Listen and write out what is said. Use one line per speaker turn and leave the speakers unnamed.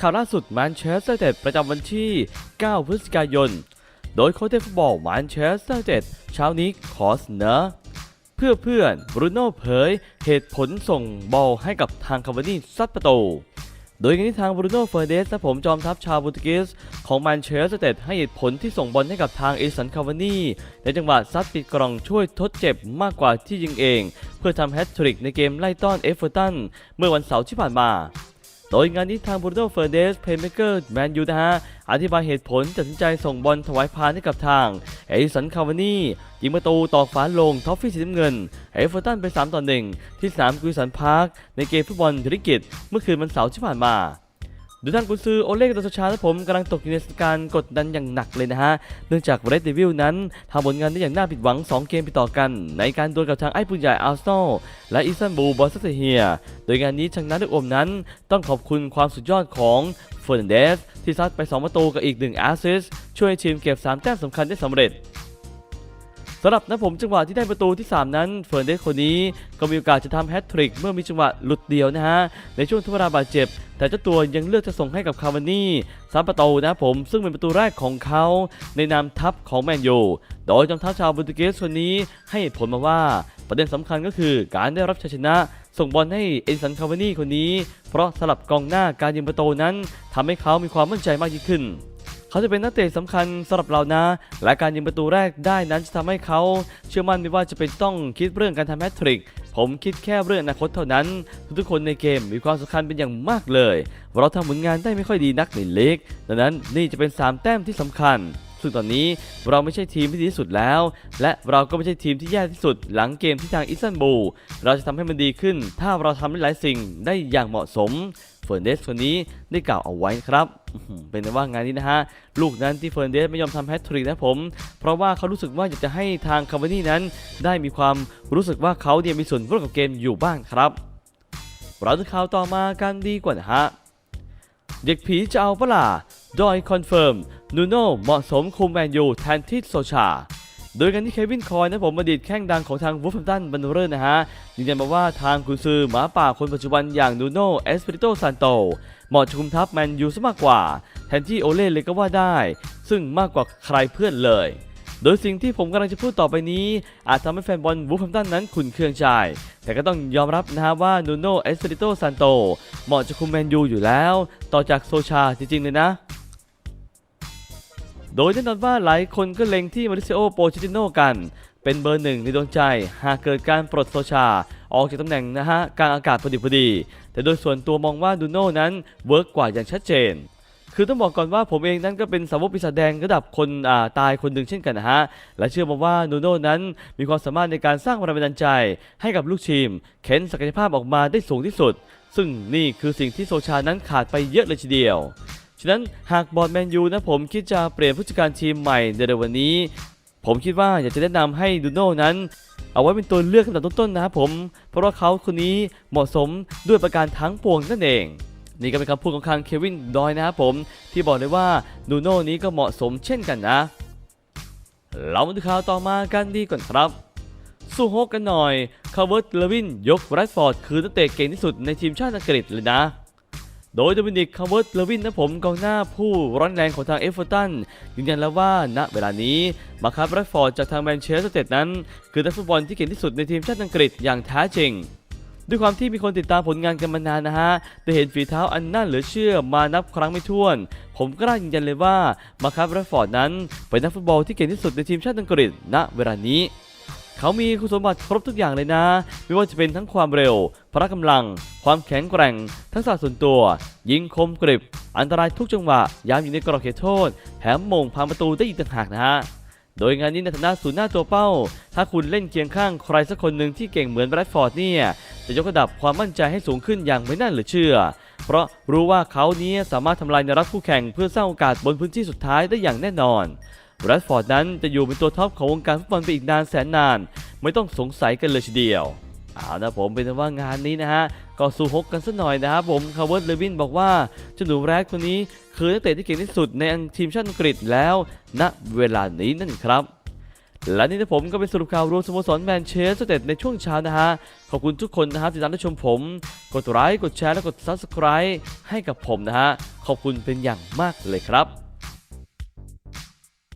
ข่าวล่าสุดแมนเชสเตอร์ยูไนเต็ดประจำวันที่ 9 พฤศจิกายน โดยโค้ชเทพฟุตบอลแมนเชสเตอร์ยูไนเต็ดเช้านี้ขอเสนอเพื่อเพื่อนบรูโน่เผยเหตุผลส่งบอลให้กับทางคาวานี่ซัดประตูโดยงานที่ทางบรูโน่เฟอร์เดสและผมจอมทัพชาวโปรตุเกสของแมนเชสเตอร์ยูไนเต็ดให้เหตุผลที่ส่งบอลให้กับทางเอสันคาวานี่ในจังหวะซัดปิดกล่องช่วยทดเจ็บมากกว่าที่ยิงเอง เพื่อทำแฮตทริกในเกมไล่ต้อนเอฟเวอร์ตันเมื่อวันเสาร์ที่ผ่านมา โดยงานนี้ทางบรูโน่เฟอร์เดสเพย์เมเกอร์แมนยูนะฮะอธิบายเหตุผลตัดสินใจส่งบอลถวายพานให้กับทางเอริสันคาวานี่ยิงประตูตอกฝาลงท็อฟฟี่สีน้ำเงินเอฟเวอร์ตันไป3ต่อ1ที่สนามกุยสันพาร์คในเกมฟุตบอลธุรกิจเมื่อคืนวันเสาร์ที่ผ่านมา ดยท่านกุนซือโอเล่กาโตชาและผมกำลังตกอยู่ในสถานการณ์กดดันอย่างหนักเลยนะฮะ เนื่องจากเรดเดวิลนั้นทำผลงานได้อย่างน่าผิดหวัง 2 เกมติดต่อกัน ในการดวลกับทางไอ้ปุ่นใหญ่อาร์เซนอลและอิสตันบูลบอสเตเฮีย โดยงานนี้ชางนาดุกอมนั้น ต้องขอบคุณความสุดยอดของเฟอร์นันเดสที่ซัดไป 2 ประตูกับอีก 1 แอสซิสช่วยให้ทีมเก็บ 3 แต้มสำคัญได้สำเร็จ สำหรับนะผมจังหวะที่ได้ประตูที่ 3 นั้นเฟอร์นเดสคนนี้ก็มีโอกาสจะทำแฮตทริกเมื่อมีจังหวะหลุดเดียวนะฮะ ในช่วงทวราบาดเจ็บ แต่เจ้าตัวยังเลือกจะส่งให้กับคาวานี่สามประตูนะผมซึ่งเป็นประตูแรกของเขาในนามทัพของแมนยูโดยจอมทัพชาวโปรตุเกสคนนี้ให้ผลมาว่าประเด็นสำคัญก็คือการได้รับชัยชนะ ส่งบอลให้เอ็นสันคาวานี่คนนี้ เพราะสลับกองหน้าการยิงประตูนั้นทำให้เขามีความมั่นใจมากยิ่งขึ้น เขาจะเป็นนักเตะสำคัญสำหรับเรานะ และการยิงประตูแรกได้นั้นจะทำให้เขาเชื่อมั่นไม่ว่าจะเป็นต้องคิดเรื่องการทำแฮตทริก ผมคิดแค่เรื่องอนาคตเท่านั้น ทุกๆคนในเกมมีความสำคัญเป็นอย่างมากเลย เราทำผลงานได้ไม่ค่อยดีนักในเล็กดังนั้นนี่จะเป็น 3 แต้มที่สำคัญซึ่งตอนนี้เราไม่ใช่ทีมที่ดีที่สุดแล้ว และเราก็ไม่ใช่ทีมที่แย่ที่สุด หลังเกมที่ทางอิสตันบูล เราจะทำให้มันดีขึ้น ถ้าเราทำได้หลายสิ่งได้อย่างเหมาะสม เฟิร์นเดสคนนี้ได้กล่าวเอาไว้ครับเป็นแต่ว่างานนี้นะฮะ ลูกนั้นที่เฟิร์นเดสไม่ยอมทำแฮตทริกนะผม เพราะว่าเขารู้สึกว่าอยากจะให้ทางคาร์บานี่นั้น ได้มีความรู้สึกว่าเขาเนี่ยมีส่วนร่วมกับเกมอยู่บ้างครับ เราจะข่าวต่อมากันดีกว่านะฮะ เด็กผีจะเอาปล่ะดอยคอนเฟิร์มนูโน่เหมาะสมคุมแมนยูแทนที่โซชา โดยการที่เควินคอยนะผมอดีตแข้งดังของทางวูฟแฮมตันบันเรอร์นะฮะยืนยันมาว่าทางกุนซือหมาป่าคนปัจจุบันอย่างนูโน่เอสเปริโตซานโตเหมาะจะคุมทัพแมนยูซะมากกว่า แทนที่โอเล่เลยก็ว่าได้ ซึ่งมากกว่าใครเพื่อนเลย โดยสิ่งที่ผมกำลังจะพูดต่อไปนี้ อาจทำให้แฟนบอลวูฟแฮมตันนั้นขุนเคืองใจ แต่ก็ต้องยอมรับนะฮะว่านูโน่เอสเปริโตซานโตเหมาะจะคุมแมนยูอยู่แล้ว ต่อจากโซชาจริงๆเลยนะ โดยแน่นอนว่าหลายคนก็เล็งที่มาริซิโอโปชิติโนกัน เป็นเบอร์หนึ่งในดวงใจ หากเกิดการปลดโซชา ออกจากตำแหน่งนะฮะกลางอากาศพอดีพอดี แต่โดยส่วนตัวมองว่าดูโน่นั้นเวิร์กกว่าอย่างชัดเจนคือต้องบอกก่อนว่าผมเองนั้นก็เป็นสาวกปีศาจแดงระดับคนาตายคนหนึ่งเช่นกันนะฮะ และเชื่อมาว่านูโน่นั้นมีความสามารถในการสร้างแรงบันดาลใจ ให้กับลูกทีม เข็นศักยภาพออกมาได้สูงที่สุด ซึ่งนี่คือสิ่งที่โซชานั้นขาดไปเยอะเลยทีเดียว ฉะนั้นหากบอร์ดแมนยูนะผมคิดจะเปลี่ยนผู้จัดการทีมใหม่ในเร็ววันนี้ ผมคิดว่าอยากจะแนะนำให้ดูโน่นั้น เอาไว้เป็นตัวเลือกลำดับต้นๆนะครับผม เพราะว่าเขาคนนี้เหมาะสมด้วยประการทั้งปวงนั่นเองนี่ก็เป็นคำพูดของทางเควินดอยนะครับผม ที่บอกเลยว่านูโน่นี้ก็เหมาะสมเช่นกันนะ เรามาดูข่าวต่อมากันดีก่อนครับสู้ฮกกันหน่อยคาร์เวิร์ตเลวินยกแรดฟอร์ดคือนักเตะเก่งที่สุดในทีมชาติอังกฤษเลยนะ โดยโดมินิกคาร์เวิร์ตเลวินนะผมกองหน้าผู้ร้อนแรงของทางเอฟเวอร์ตันยืนยันแล้วว่าณเวลานี้มาคาร์แรดฟอร์ดจากทางแมนเชสเตอร์ยูไนเต็ดนั้น คือนักฟุตบอลที่เก่งที่สุดในทีมชาติอังกฤษอย่างแท้จริงด้วยความที่มีคนติดตามผลงานกันมานานนะฮะได้เห็นฝีเท้าอันน่าเหลือเชื่อมานับครั้งไม่ถ้วน ผมกล้ายืนยันเลยว่ามาคาร์แรดฟอร์ดนั้นเป็นนักฟุตบอลที่เก่งที่สุดในทีมชาติอังกฤษณเวลานี้ เขามีคุณสมบัติครบทุกอย่างเลยนะ ไม่ว่าจะเป็นทั้งความเร็ว พละกำลัง ความแข็งแกร่ง ทักษะส่วนตัว ยิงคมกริบ อันตรายทุกจังหวะยามอยู่ในกรอบเขตโทษ แถมมงพังประตูได้อีกต่างหากนะฮะ โดยงานนี้ในฐานะศูนย์หน้าตัวเป้า ถ้าคุณเล่นเคียงข้างใครสักคนหนึ่งที่เก่งเหมือนแบรดฟอร์ดเนี่ย จะยกระดับความมั่นใจให้สูงขึ้นอย่างไม่น่าเหลือเชื่อ เพราะรู้ว่าเขานี้สามารถทำลายแนวรับคู่แข่งเพื่อสร้างโอกาสบนพื้นที่สุดท้ายได้อย่างแน่นอน แรดฟอร์ดนั้นจะอยู่เป็นตัวท็อปของวงการฟุตบอลไปอีกนานแสนนาน ไม่ต้องสงสัยกันเลยทีเดียวเอานะผมเป็นว่างานนี้นะฮะ ก็สู้ฮกกันสักหน่อยนะครับผมคาร์เวิร์ดเลวินบอกว่าเจ้าหนูแรดคนนี้คือนักเตะที่เก่งที่สุดในทีมชาติอังกฤษแล้วณเวลานี้นั่นครับและนี่นะผมก็เป็นสรุปข่าวรวมสโมสรแมนเชสเตอร์เต็ดในช่วงเช้านะฮะ ขอบคุณทุกคนนะครับที่ติดตามรับชมผม กดไลค์กดแชร์และกด Subscribe ให้กับผมนะฮะ ขอบคุณเป็นอย่างมากเลยครับ